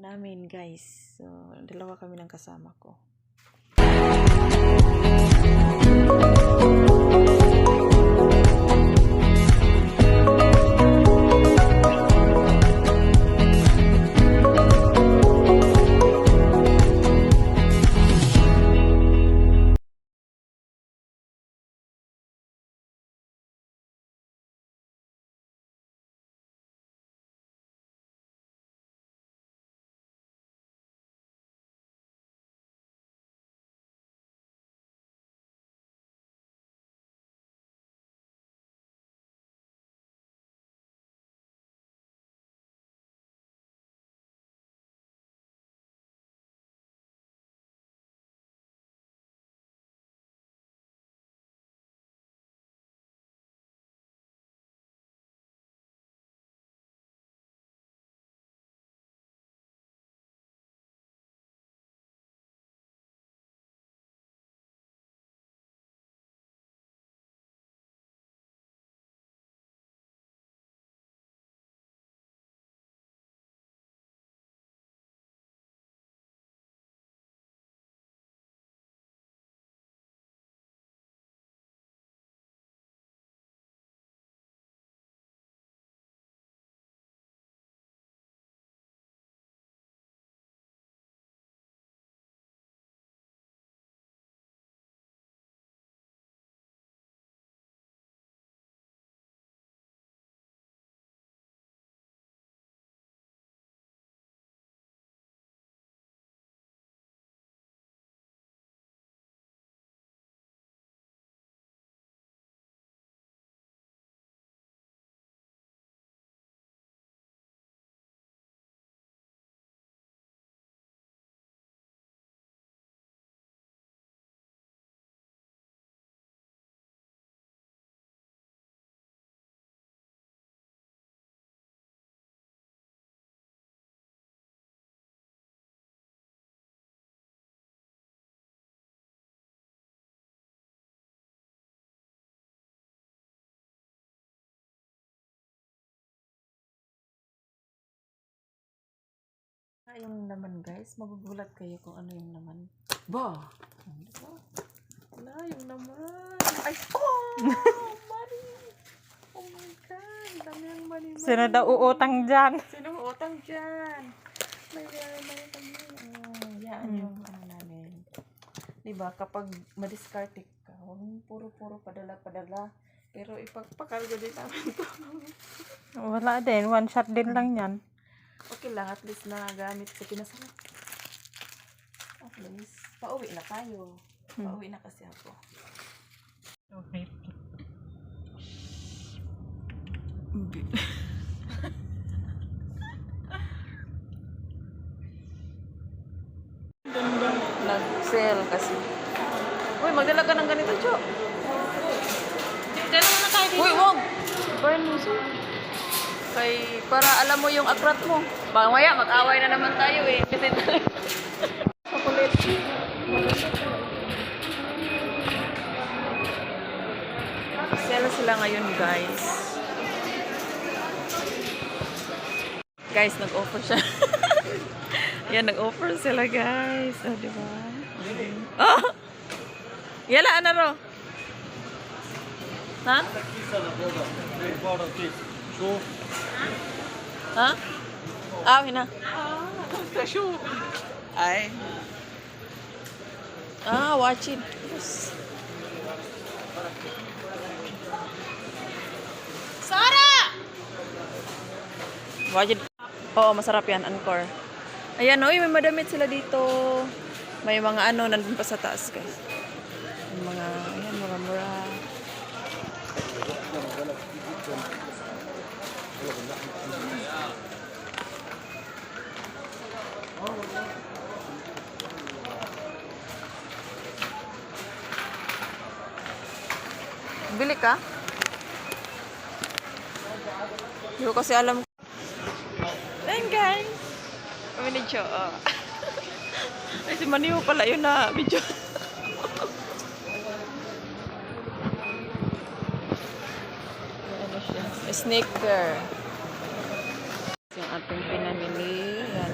namin guys. So, dalawa kami ng kasama ko. Ah, yung naman guys, magugulat kayo kung ano yung naman. Ba! Ano ba? Wala, yung naman. Ay, oh! Money! Oh my God! Dami ang money, money. Sino daw uutang dyan? Sino ang utang dyan? May may may kami. Oh, yan Hmm. yung ano namin. Diba, kapag madiskarte ka, huwag puro-puro padala-padala. Pero ipagpakalgo din namin to. Wala din. One shot din lang yan. Okay lang, at least na gamit sa pinasarap. At least, pauwi na tayo. Hmm. Pauwi na kasi ako. Okay. Nag-sale kasi. Uy, magdala ka ng ganito, Cho. Dalawa na tayo Uy, wag! Burn mo, sir. Kay, para alam mo yung akrat mo. Baka maya, mag-away na naman tayo eh. Kasi Chocolate. Sale sila ngayon, guys. Guys, nag-offer siya. Yan, nag-offer sila, guys. O, oh, di ba? Oh! Yala, ano ro? Ha? Ha? Ah, hina. Ay. Ah, watch it. Yes. Sara! Watch it. Oo, masarap yan, Anchor. Ayan, oy, may madamit sila dito. May mga ano, nandun pa sa taas, guys. Yung mga, ayan, mura-mura. Bili ka? Hindi ko kasi alam. Ayan guys. Kami ni. Oh. Ay, si Maniw pala yun na video. Snicker. Yung ating pinamili. Yan.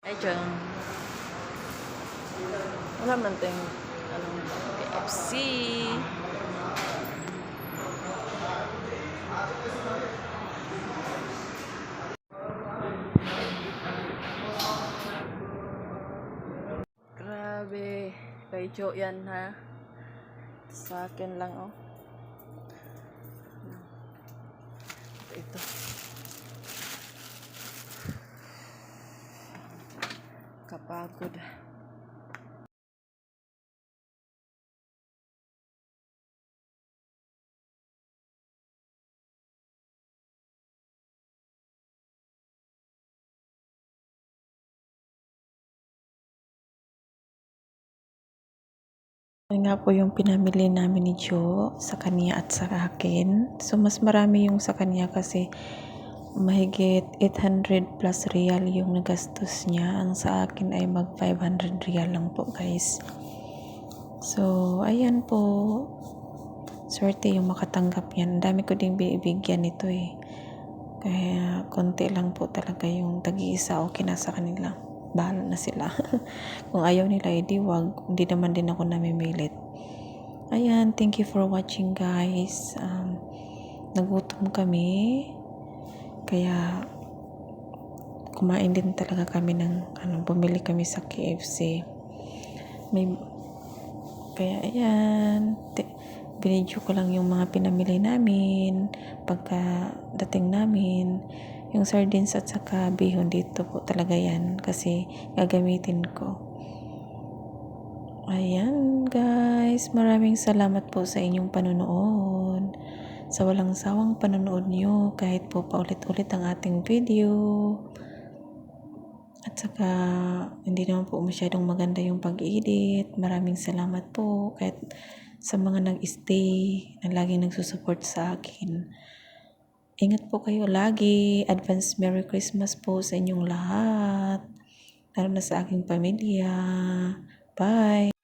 Ay, dyan. Wala man tayong KFC. Grabe. Kay yan ha. Sa akin lang oh. Ito. Kapagod. Yan nga po yung pinamili namin ni Jo sa kanya at sa akin. So, mas marami yung sa kanya kasi mahigit 800 plus real yung nagastos niya. Ang sa akin ay mag 500 real lang po guys. So, ayan po. Swerte yung makatanggap yan. Ang dami ko ding binibigyan nito eh. Kaya konti lang po talaga yung tag-iisa okay na sa kanila. Bahala na sila. Kung ayaw nila, edi wag. Hindi naman din ako namimilit. Ayan, thank you for watching guys. Um, nagutom kami. Kaya kumain din talaga kami ng ano, bumili kami sa KFC. May kaya ayan, Ti- binidyo ko lang yung mga pinamili namin pagka dating namin. Yung sardines at saka bihon dito po talaga yan kasi gagamitin ko. Ayan guys, maraming salamat po sa inyong panonood. Sa walang sawang panonood nyo kahit po paulit-ulit ang ating video. At saka hindi naman po masyadong maganda yung pag-edit. Maraming salamat po kahit sa mga nag-stay na laging nagsusupport sa akin. Ingat po kayo lagi. Advance Merry Christmas po sa inyong lahat. Lalo na sa aking pamilya. Bye!